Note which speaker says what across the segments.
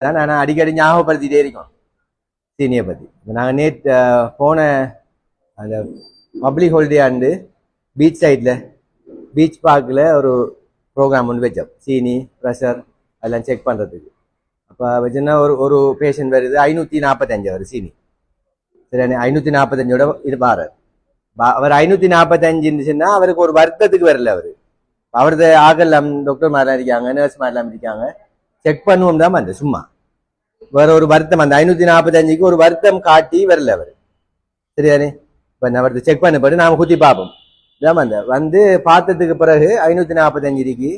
Speaker 1: அதான் நான் அடிக்கடி ஞாபகப்படுத்திட்டே இருக்கோம். சீனியை பற்றி இப்போ நாங்கள் நேற்று போன அந்த பப்ளிக் ஹாலிடே ஆண்டு பீச் சைடில் பீச் பார்க்கில் ஒரு ப்ரோக்ராம் ஒன்று வச்சோம். சீனி ப்ரெஷர் அதெல்லாம் செக் பண்ணுறதுக்கு அப்போ வச்சுன்னா ஒரு ஒரு பேஷண்ட் வருது ஐநூற்றி நாற்பத்தஞ்சு அவர் சீனி. சரி ஐநூற்றி நாற்பத்தஞ்சோட இது பாரு. அவர் ஐநூற்றி நாற்பத்தஞ்சு இருந்துச்சுன்னா அவருக்கு ஒரு வருத்தத்துக்கு வரல அவர். அவரது ஆகலாம் டாக்டர் மாதிரிலாம் இருக்காங்க நர்ஸ் மாதிரிலாம் இருக்காங்க செக் பண்ணுவோம் தான் வந்து சும்மா. வேற ஒரு வருத்தம் அந்த ஐநூத்தி நாற்பத்தஞ்சுக்கு ஒரு வருத்தம் காட்டி வரல அவர். சரியானே இப்போ நான் செக் பண்ணப்பட்டு நாம குத்தி பார்ப்போம். இதான் அந்த வந்து பார்த்ததுக்கு பிறகு ஐநூற்றி நாற்பத்தஞ்சு இருக்கு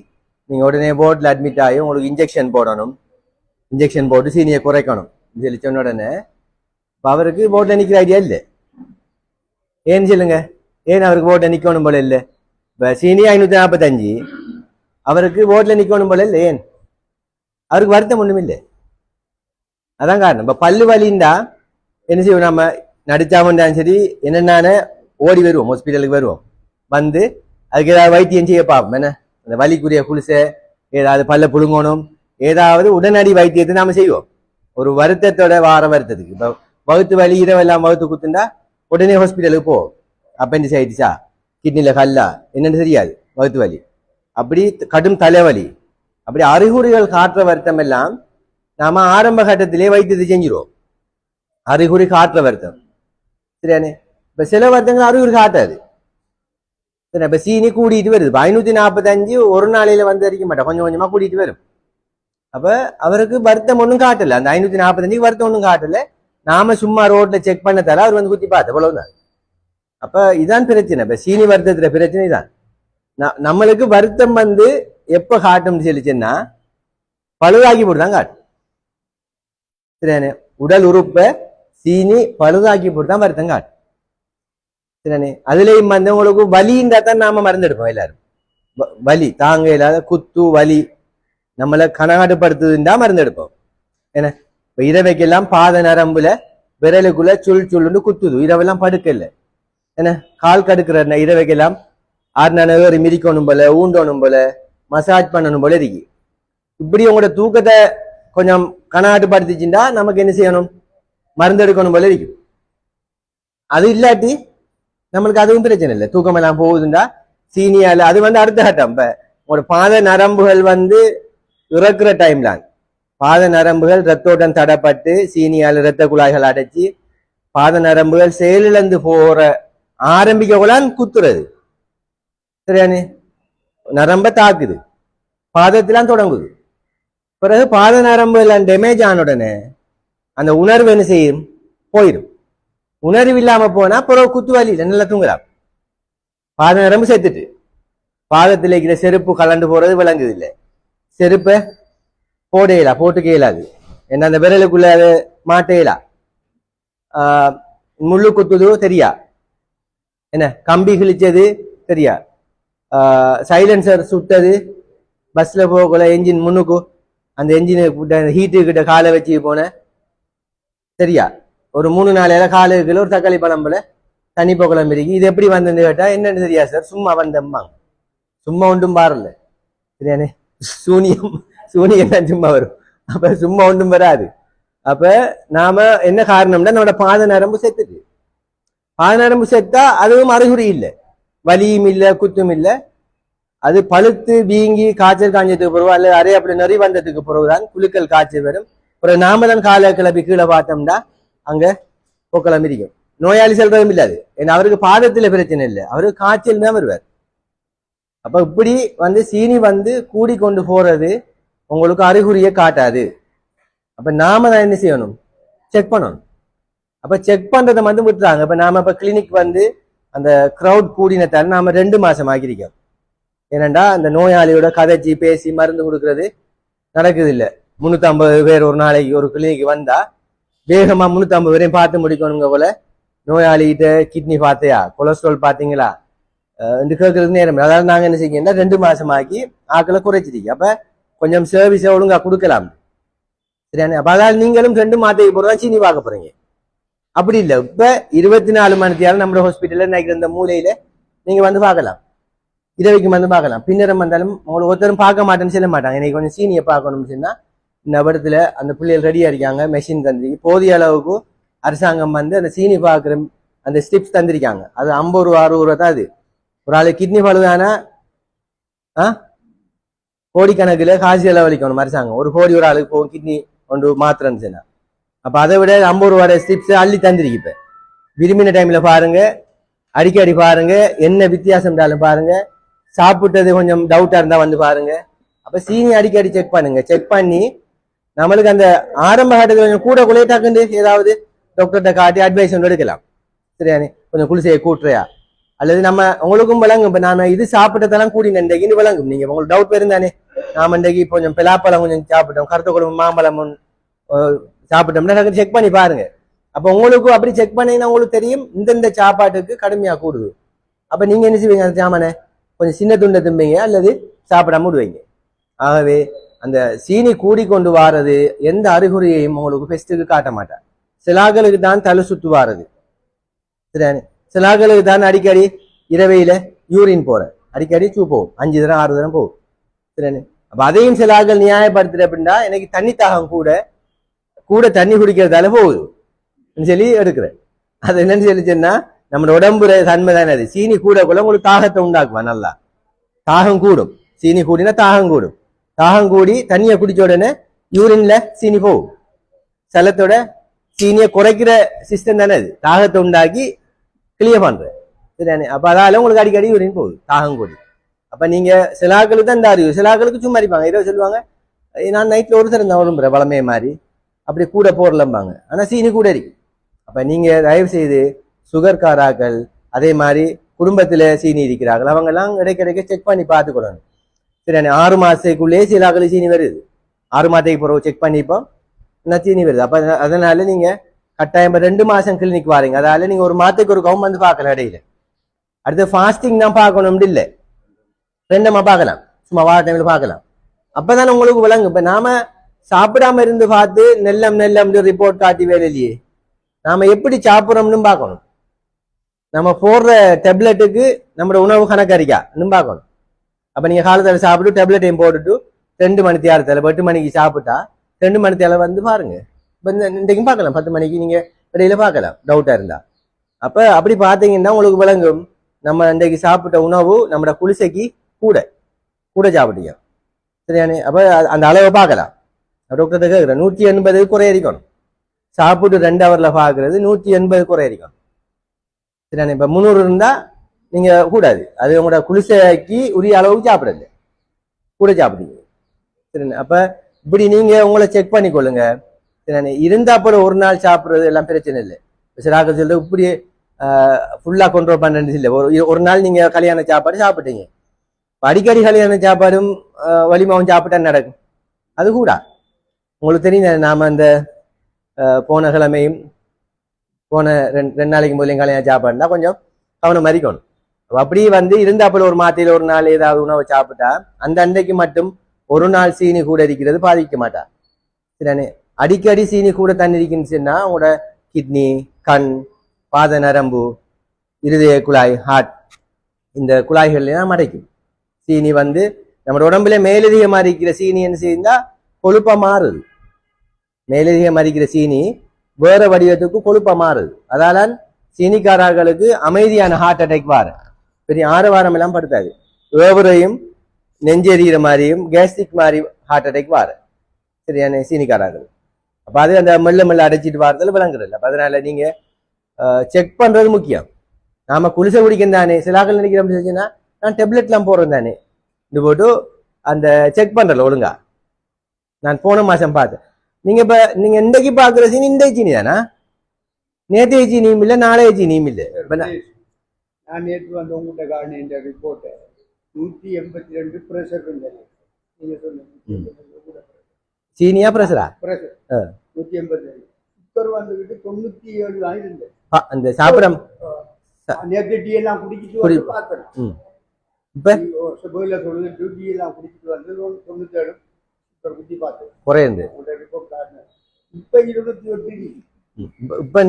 Speaker 1: நீங்கள் உடனே போர்டில் அட்மிட் ஆகி உங்களுக்கு இன்ஜெக்ஷன் போடணும். இன்ஜெக்ஷன் போட்டு சீனியை குறைக்கணும். சொல்லி சொன்ன உடனே இப்போ அவருக்கு போர்டில் நிற்கிற ஐடியா இல்லை. ஏன்னு சொல்லுங்க? ஏன் அவருக்கு போர்டில் நிற்கணும் போல இல்லை? இப்போ சீனி ஐநூற்றி நாற்பத்தஞ்சு அவருக்கு போர்டில் நிற்கணும் போல இல்லை ஏன்? அவருக்கு வருத்தம் ஒன்றும் இல்லை அதான் காரணம். இப்போ பல்லு வலிந்தா என்ன செய்வோம் நம்ம? நடிச்சாமண்டாலும் சரி என்னென்ன ஓடி வருவோம் ஹாஸ்பிட்டலுக்கு வருவோம். வந்து அதுக்கு ஏதாவது வைத்தியம் செய்ய பார்ப்போம். என்ன? அந்த வலிக்குரிய குளிசை ஏதாவது பல்ல புழுங்கணும் ஏதாவது உடனடி வைத்தியத்தை நாம செய்வோம். ஒரு வருத்தத்தோட வார வருத்தத்துக்கு. இப்போ வகுத்து வலி இரவெல்லாம் வகுத்து குத்துண்டா உடனே ஹாஸ்பிட்டலுக்கு போவோம். அப்பெண்டிஸ் ஆயிடுச்சா? கிட்னில கல்லா? என்னன்னு தெரியாது வகுத்து வலி. அப்படி கடும் தலைவலி. அப்படி அறிகுறிகள் காட்டுற வருத்தம் எல்லாம் நாம ஆரம்ப கட்டத்திலே வைத்தியத்தை செஞ்சிருவோம். அறிகுறி காட்டுற வருத்தம். சரியானே? இப்ப சில வருத்தங்கள் அறிகுறி காட்டாது. சரி இப்ப சீனி கூட்டிட்டு வருது. ஐநூத்தி நாற்பத்தஞ்சு ஒரு நாளையில வந்து அடிக்க மாட்டேன் கொஞ்சம் கொஞ்சமா கூட்டிட்டு வரும். அப்ப அவருக்கு வருத்தம் ஒன்றும் காட்டல. அந்த ஐநூத்தி நாற்பத்தஞ்சுக்கு வருத்தம் ஒன்றும் காட்டல. நாம சும்மா ரோட்ல செக் பண்ண தர அவர் வந்து குத்தி பார்த்து அவ்வளவுதான். அப்ப இதான் பிரச்சனை. இப்ப சீனி வருத்தத்துல பிரச்சனை தான் நம்மளுக்கு வருத்தம் வந்து எப்ப காட்டும்னு சொல்லிச்சுன்னா பழுதாக்கி போட்டுதான் காட்டும். சரியானே உடல் உறுப்பை சீனி பழுதாக்கி போட்டு தான் வருத்தம் காட்டும். சரியானே அதுலயும் வந்து உங்களுக்கு வலின்றா தான் நாம மறந்துடுப்போம் எல்லாரும். வலி தாங்க இல்லாத குத்து வலி நம்மளை கனகாட்டுப்படுத்துதுன்றா மருந்து ஏன்னா என்ன இரவைக்கெல்லாம் பாத நரம்புல விரலுக்குள்ள சுள் சுள்ளுன்னு குத்துது. இரவெல்லாம் படுக்கல. என்ன கால் கடுக்கிற இரவைக்கெல்லாம் ஆறு ஒரு மிதிக்கணும் போல ஊண்டணும் போல மசாஜ் பண்ணணும் போல இருக்கு. இப்படி உங்களோட தூக்கத்தை கொஞ்சம் கனாட்டுப்படுத்திச்சுட்டா நமக்கு என்ன செய்யணும்? மருந்தெடுக்கணும் போல இருக்கும் அது இல்லாட்டி நம்மளுக்கு அதுவும் பிரச்சனை இல்லை. தூக்கம் எல்லாம் போகுதுண்டா. சீனியால அது வந்து அடுத்த கட்டம். இப்ப பாத நரம்புகள் வந்து இறக்குற டைம்ல பாத நரம்புகள் ரத்தோட்டம் தடப்பட்டு சீனியால ரத்த குழாய்கள் அடைச்சி பாத நரம்புகள் செயலிழந்து போற ஆரம்பிக்கக்குள்ளான் குத்துறது. சரியானே? நரம்ப தாக்குது. பாதத்திலாம் தொடங்குது. பிறகு பாத நரம்பு எல்லாம் டேமேஜ் ஆன உடனே அந்த உணர்வு என்ன செய்யும்? போயிடும். உணர்வு இல்லாம போனா பிறகு குத்து வலியில நல்லா தூங்கலாம். பாத நரம்பு செத்துட்டு. பாதத்தில் இருக்கிற செருப்பு கலண்டு போறது விளங்குது இல்லை செருப்பை போடையலா போட்டுக்க இயலாது. என்ன அந்த விரலுக்குள்ள அது மாட்டையலா முள்ளு குத்துதோ தெரியா? என்ன கம்பி கிழிச்சது தெரியா? சைலன்சர் சுட்டது பஸ்ல போகல என்ஜின் முன்னுக்கு அந்த என்ஜின் ஹீட்டு கிட்ட காலை வச்சு போனேன் சரியா? ஒரு மூணு நாளையில கிலோ ஒரு தக்காளி பழம் போல தண்ணி போகலாம் இருக்கு இது எப்படி வந்ததுன்னு கேட்டா என்னன்னு தெரியா சார் சும்மா வந்தம்மாங்க. சும்மா ஒன்றும் பாரல சரியானே? சூனியம் சூனியம் தான் சும்மா வரும். அப்ப சும்மா ஒன்றும் வராது. அப்ப நாம என்ன காரணம்னா நம்மளோட பாத நரம்பு செத்துட்டு பாத நரம்பு செத்தா அதுவும் அறிகுறி இல்லை. வலியும் இல்லை குத்தும் இல்லை. அது பழுத்து வீங்கி காய்ச்சல் காஞ்சதுக்கு பிறகு அல்லது அரை அப்படி நெறி வந்ததுக்கு பிறகுதான் குழுக்கள் காய்ச்சல் வரும். அப்புறம் நாமதன் கால கிளப்பி கீழே பார்த்தோம்னா அங்க போக்கலாம் இருக்கும் நோயாளி செல்றதும் இல்லாது ஏன்னா அவருக்கு பாதத்துல பிரச்சனை இல்லை. அவருக்கு காய்ச்சல் தான் வருவார். அப்ப இப்படி வந்து சீனி வந்து கூடி கொண்டு போறது உங்களுக்கு அறிகுறியை காட்டாது. அப்ப நாம தான் என்ன செய்யணும்? செக் பண்ணணும். அப்ப செக் பண்றதை வந்து விட்டுறாங்க. இப்ப நாம இப்ப கிளினிக் வந்து அந்த க்ரௌட் கூடினத்தால நாம ரெண்டு மாசம் ஆகியிருக்கோம். ஏனண்டா அந்த நோயாளியோட கதைச்சி பேசி மருந்து கொடுக்கறது நடக்குது இல்லை முன்னூத்தம்பது பேர் ஒரு நாளைக்கு ஒரு கிளினிக் வந்தா வேகமா முன்னூத்தம்பது பேரையும் பார்த்து முடிக்கணுங்க போல. நோயாளிகிட்ட கிட்னி பார்த்தையா? கொலஸ்ட்ரால் பாத்தீங்களா இந்த என்று கேட்கறது நேரம் அதாவது நாங்க என்ன செய்யணும்னா ரெண்டு மாதமாக்கி ஆக்களை குறைச்சிட்டீங்க. அப்ப கொஞ்சம் சர்வீஸை ஒழுங்கா கொடுக்கலாம். சரியான? அப்போ அதாவது நீங்களும் ரெண்டு மாதத்துக்கு போகிறதா சீனி பார்க்க போறீங்க. அப்படி இல்லை. இப்ப இருபத்தி நாலு மணி நேரம் நம்மளோட ஹாஸ்பிட்டலில் நினைக்கிற இந்த மூலையில நீங்க வந்து பார்க்கலாம். இரவைக்கு வந்து பார்க்கலாம். பின்னரம் வந்தாலும் உங்களை ஒருத்தரும் பார்க்க மாட்டேன்னு சொல்ல மாட்டாங்க. இன்னைக்கு கொஞ்சம் சீனியை பார்க்கணும்னு சொன்னால் இந்த இடத்துல அந்த பிள்ளைகள் ரெடியாக இருக்காங்க மெஷின் தந்திருக்கு. போதிய அளவுக்கு அரசாங்கம் வந்து அந்த சீனி பார்க்குற அந்த ஸ்டிப்ஸ் தந்திருக்காங்க. அது ஐம்பது ரூபா அறுபது ரூபா தான் அது. ஒரு ஆள் கிட்னி பழுதானா ஆ? கோடிக்கணக்கில் காசு செலவழிக்கணும் அரசாங்கம். ஒரு கோடி ஒரு ஆளுக்கு போகும் கிட்னி ஒன்று மாத்திரன்னு சொன்னா. அப்போ அதை விட ஐம்பது ரூபாய் ஸ்டிப்ஸ் அள்ளி தந்திருக்கு இப்போ. விரும்பின டைம்ல பாருங்க அடிக்கடி பாருங்க என்ன வித்தியாசம் இருந்தாலும் பாருங்க சாப்பிட்டது கொஞ்சம் டவுட்டா இருந்தா வந்து பாருங்க. அப்ப சீனி அடிக்கடி செக் பண்ணுங்க. செக் பண்ணி நம்மளுக்கு அந்த ஆரம்ப கட்டத்தில் கொஞ்சம் கூட குலைட்டாக்குண்டு ஏதாவது டாக்டர்கிட்ட காட்டி அட்வைஸ் ஒன்று எடுக்கலாம். சரியானே கொஞ்சம் குளிசையை கூட்டுறையா? அல்லது நம்ம உங்களுக்கும் விளங்கும். இப்போ நான் இது சாப்பிட்டதெல்லாம் கூடி இன்றைக்கு விளங்கும். நீங்கள் உங்களுக்கு டவுட் இருந்தானே நாம இன்றைக்கு கொஞ்சம் பிலாப்பழம் கொஞ்சம் சாப்பிட்டோம். கருத்த குழம்பு மாம்பழம் ஒன்று, அஹ், சாப்பிட்டோம்னா செக் பண்ணி பாருங்க. அப்போ உங்களுக்கும் அப்படி செக் பண்ணீங்கன்னா உங்களுக்கு தெரியும். இந்தந்த சாப்பாட்டுக்கு கடுமையாக கூடுது. அப்போ நீங்கள் என்ன செய்வீங்க அந்த சாமானை? கொஞ்சம் சின்ன துண்டை தும்பிங்க அல்லது சாப்பிடாம விடுவீங்க. ஆகவே அந்த சீனி கூடி கொண்டு வாரது எந்த அறிகுறியையும் உங்களுக்கு பெஸ்ட்டுக்கு காட்ட மாட்டார். சிலாக்களுக்கு தான் தலை சுத்து வாரது. சரியானே சிலாக்களுக்கு தான் அடிக்கடி இரவையில யூரின் போற அடிக்கடி சூ போகும். அஞ்சு தரம் ஆறு தரம் போகும். சரியானே அப்போ அதையும் சிலாக்கள் நியாயப்படுத்துற அப்படின்னா எனக்கு தண்ணி தாகம் கூட கூட தண்ணி குடிக்கிறதால போகுது. சொல்லி எடுக்கிறேன் அது என்னன்னு சொல்லி சொன்னா நம்ம உடம்பு தன்மை தானே அது? சீனி கூட கூட உங்களுக்கு தாகத்தை உண்டாக்குவா நல்லா. தாகம் கூடும். சீனி கூடினா தாகம் கூடும். தாகம் கூடி தண்ணியை குடிச்ச உடனே யூரின்ல சீனி போகும். செலத்தோட சீனியை குறைக்கிற சிஸ்டம் தானே அது? தாகத்தை உண்டாக்கி கிளியர் பண்ற. சரியானே அப்ப அதால உங்களுக்கு அடிக்கடி யூரின் போகுது. தாகம் கூடி. அப்ப நீங்க சிலாக்களுக்கு தான் இந்த அறிவு. சிலாக்களுக்கு சும்மா இருப்பாங்க இரவு சொல்லுவாங்க. நான் நைட்ல ஒரு தரம் தான் விரும்புறேன். வளமைய மாதிரி அப்படி கூட போடலம்பாங்க. ஆனா சீனி கூட இருக்கு அப்ப நீங்க தயவு செய்து சுகர் காராக்கள் அதே மாதிரி குடும்பத்துல சீனி இருக்கிறார்கள். அவங்க எல்லாம் இடைக்கிடைக்க செக் பண்ணி பார்த்துக்கொள்ளணும். சரியானே ஆறு மாசத்துக்குள்ளேயே சிலாக்கள் சீனி வருது. ஆறு மாதத்துக்கு பிறகு செக் பண்ணிப்போம். என்ன சீனி வருது? அப்போ அதனால நீங்க கட்டாயம் ரெண்டு மாசம் கிளினிக் வாரீங்க. அதால நீங்க ஒரு மாதத்துக்கு ஒரு கவுன் வந்து பார்க்கலாம் இடையில. அடுத்து ஃபாஸ்டிங் தான் பார்க்கணும்னு இல்லை. ரெண்டமா பார்க்கலாம். சும்மா வார டைமில் பார்க்கலாம். அப்பதானே உங்களுக்கு விளங்கும். இப்ப நாம சாப்பிடாம இருந்து பார்த்து நெல்லம் நெல்லம் ரிப்போர்ட் காட்டி வேலை இல்லையே நாம எப்படி சாப்பிட்றோம்னு பார்க்கணும். நம்ம போடுற டெப்லெட்டுக்கு நம்மளோட உணவு கணக்கறிக்கா? இன்னும் பார்க்கணும். அப்போ நீங்கள் காலத்துல சாப்பிட்டு டெப்லெட்டையும் போட்டுட்டு ரெண்டு மணி தேரத்தில் எட்டு மணிக்கு சாப்பிட்டா ரெண்டு மணி தேவை வந்து பாருங்க. இப்போ இந்த இன்றைக்கும் பார்க்கலாம். பத்து மணிக்கு நீங்கள் இடையில பார்க்கலாம். டவுட்டாக இருந்தால் அப்போ அப்படி பார்த்தீங்கன்னா உங்களுக்கு விளங்கும். நம்ம இன்றைக்கு சாப்பிட்ட உணவு நம்மளோட குளிசைக்கு கூட கூட சாப்பிட்டீங்க. சரியானே? அப்போ அந்த அளவை பார்க்கலாம். டாக்டர் கேட்குறேன் நூற்றி எண்பது குறையடிக்கணும். சாப்பிட்டு ரெண்டு ஹவரில் பார்க்குறது நூற்றி எண்பது குறையடிக்கணும். சரியான இப்போ முந்நூறு இருந்தால் நீங்கள் கூடாது. அது உங்களோட குளிசைக்கு உரிய அளவுக்கு சாப்பிடுறது. கூட சாப்பிடுங்க. சரிண்ணே? அப்போ இப்படி நீங்கள் உங்களை செக் பண்ணிக்கொள்ளுங்க. சரிண்ணே? இருந்தால் போல ஒரு நாள் சாப்பிட்றது எல்லாம் பிரச்சனை இல்லை. சிலாக்கள் சொல்ல இப்படி ஃபுல்லாக கண்ட்ரோல் பண்ணுறது இல்லை. ஒரு ஒரு நாள் நீங்கள் கல்யாண சாப்பாடு சாப்பிட்டீங்க. இப்போ அடிக்கடி கல்யாண சாப்பாடும் வலிமாவும் சாப்பிட்டா நடக்கும். அது கூட. உங்களுக்கு தெரியும் நாம் அந்த போன கிழமையும் போன ரெண்டு ரெண்டு நாளைக்கு முதலையும் கல்யாண சாப்பாடுனா கொஞ்சம் கவனம் மறிக்கணும். அப்படியே அப்படி வந்து இருந்தாப்புல ஒரு மாத்தில ஒரு நாள் ஏதாவது உணவு சாப்பிட்டா அந்த அன்றைக்கு மட்டும் ஒரு நாள் சீனி கூட இருக்கிறது பாதிக்க மாட்டா. சரிதானே அடிக்கடி சீனி கூட தண்ணி இருக்குன்னு சொன்னால் உங்களோட கிட்னி கண் பாத நரம்பு இருதய குழாய் ஹார்ட் இந்த குழாய்கள்லாம் மறைக்கும். சீனி வந்து நம்ம உடம்புல மேலதிகமாக இருக்கிற சீனி என்ன செய்யுந்தா கொழுப்பாக மாறுது. மேலதிகமாக இருக்கிற சீனி வேற வடிவத்துக்கு கொழுப்பா மாறுது அதால சீனிக்காரர்களுக்கு அமைதியான ஹார்ட் அட்டாக் வார பெரிய ஆறு வாரம் எல்லாம் படுத்தாது. ஏவரையும் நெஞ்செறிகிற மாதிரியும் கேஸ்ட்ரிக் மாதிரி ஹார்ட் அட்டாக் வார சரியான சீனிக்காரர்கள். அப்போ அது அந்த மெல்ல மெல்ல அடைச்சிட்டு வாரத்தில் விளங்குறது இல்லை அதனால நீங்க செக் பண்றது முக்கியம். நாம குளிசை குடிக்கணும் தானே. சிலாக்கள் நினைக்கிற அப்படி செஞ்சுன்னா நான் டெப்லெட்லாம் போடுறேன் தானே. இது போட்டு அந்த செக் பண்றல ஒழுங்கா. நான் போன மாசம் பார்த்தேன் நீங்க இப்ப நீங்க இன்றைக்கு பாக்குற சீனி இந்த சீனி தானா? நேற்றைய சீனியும் இல்ல நாளைய சீனியும் இல்ல. நான்
Speaker 2: நேற்று வந்து உங்கள்கிட்ட காரணம் இந்த ரிப்போர்ட்டை நூற்றி எண்பத்தி ரெண்டு ப்ரெஷர் இருந்தது நீங்க சொன்னீங்க
Speaker 1: சீனியா
Speaker 2: ப்ரெஷர்
Speaker 1: ஆ.
Speaker 2: நூற்றி எண்பத்தி ரெண்டு. சுகர் வந்துக்கிட்டு தொண்ணூற்றி ஏழு தான் இருந்தது.
Speaker 1: அந்த சாப்பிடம்.
Speaker 2: நேற்று டீ எல்லாம் குடிச்சிட்டு
Speaker 1: குடி-
Speaker 2: வந்து பார்த்தேன்.
Speaker 1: இப்ப?
Speaker 2: சொல்லுது டீ எல்லாம் குடிச்சிட்டு வந்து தொண்ணூற்றி ஏழு
Speaker 1: குறையுது.
Speaker 2: இப்போ இருபத்தி எட்டு
Speaker 1: இப்ப